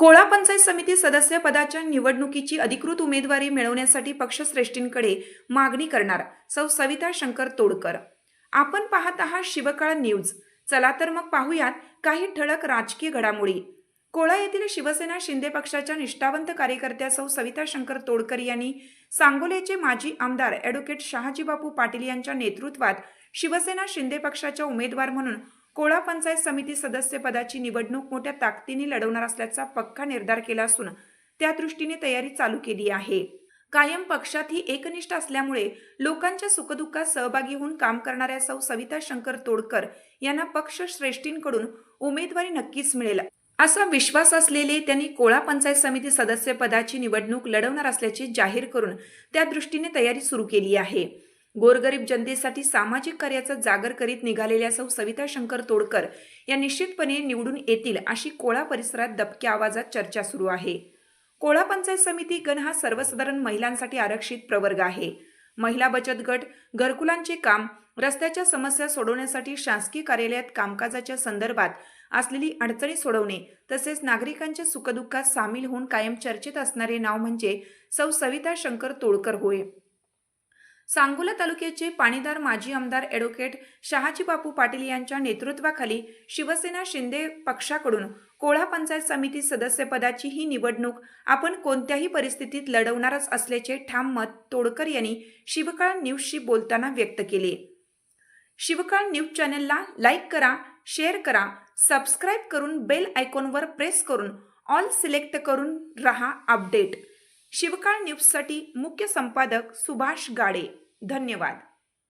कोळा पंचायत समिती सदस्य पदाच्या निवडणुकीची अधिकृत उमेदवारी मिळवण्यासाठी पक्षश्रेष्ठींकडे मागणी करणार सौ. सविता शंकर तोडकर. आपण पाहत आहात शिवकाळ न्यूज. चला तर मग पाहूयात काही ठळक राजकीय घडामोडी. कोळा येथील शिवसेना शिंदे पक्षाच्या निष्ठावंत कार्यकर्त्या सौ. सविता शंकर तोडकर यांनी सांगोलेचे माजी आमदार ॲडव्होकेट शहाजीबापू पाटील यांच्या नेतृत्वात शिवसेना शिंदे पक्षाच्या उमेदवार म्हणून कोळा पंचायत समिती सदस्यपदाची निवडणूक मोठ्या ताकदीने लढवणार असल्याचा पक्का निर्धार केला असून त्या दृष्टीने तयारी चालू केली आहे. कायम पक्षात ही एकनिष्ठ असल्यामुळे लोकांच्या सुखदुःखात सहभागी होऊन काम करणाऱ्या सौ सविता शंकर तोडकर यांना पक्ष श्रेष्ठींकडून उमेदवारी नक्कीच मिळेल. असा विश्वास असलेले त्यांनी कोळा पंचायत समिती सदस्यपदाची निवडणूक लढवणार असल्याचे जाहीर करून त्या दृष्टीने तयारी सुरू केली आहे. गोरगरीब जनतेसाठी सामाजिक कार्याचा जागर करीत निघालेल्या सौ सविता शंकर तोडकर या निश्चितपणे निवडून येतील अशी कोळा परिसरात दबक्या आवाजात चर्चा सुरू आहे. कोळा पंचायत समिती गण हा सर्वसाधारण महिलांसाठी आरक्षित प्रवर्ग आहे. महिला बचत गट घरकुलांचे काम रस्त्याच्या समस्या सोडवण्यासाठी शासकीय कार्यालयात कामकाजाच्या संदर्भात असलेली अडचणी सोडवणे तसेच नागरिकांच्या सुखदुःखात सामील होऊन कायम चर्चेत असणारे नाव म्हणजे सौ सविता शंकर तोडकर होय. सांगोला तालुक्याचे पाणीदार माजी आमदार ॲडव्होकेट शहाजी बापू पाटील यांच्या नेतृत्वाखाली शिवसेना शिंदे पक्षाकडून कोळा पंचायत समिती सदस्यपदाची ही निवडणूक आपण कोणत्याही परिस्थितीत लढवणारच असल्याचे ठाम मत तोडकर यांनी शिवकाळ न्यूजशी बोलताना व्यक्त केले. शिवकाळ न्यूज चॅनलला लाईक करा शेअर करा सबस्क्राईब करून बेल आयकॉनवर प्रेस करून ऑल सिलेक्ट करून रहा अपडेट. शिवकाळ न्यूजसाठी मुख्य संपादक सुभाष गाडे. धन्यवाद.